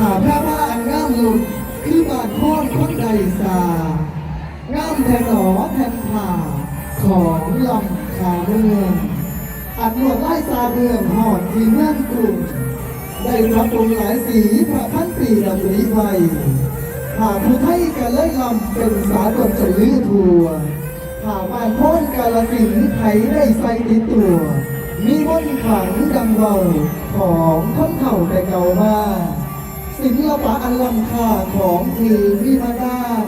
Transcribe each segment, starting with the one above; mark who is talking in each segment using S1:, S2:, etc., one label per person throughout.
S1: หาพระบ้านงามลุดคือบาดโคตรคนใดสางามแทนหนอแทนผ่า ของลำขาเมือง อัดหนวดไล่ซาเมืองหอดที่เมืองกรุงได้รับองหลายสีพระพันปีดำริไวหากผู้ไทยกันเลยลำเป็นสากลจะลือทัวหากบ้านโพ้นกาลสินไทยได้ใส่ติดตัว มีมนขังดังเบาของคนเข่าแต่เก่ามา ศิลปะอันล้ำค่าของทีวิมาดาน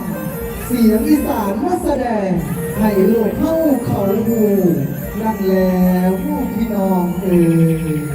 S1: เสียงอีสานมาแสดงให้โลกเข้าเขาหูนั่นแล้วผู้พี่น้องเอ่ย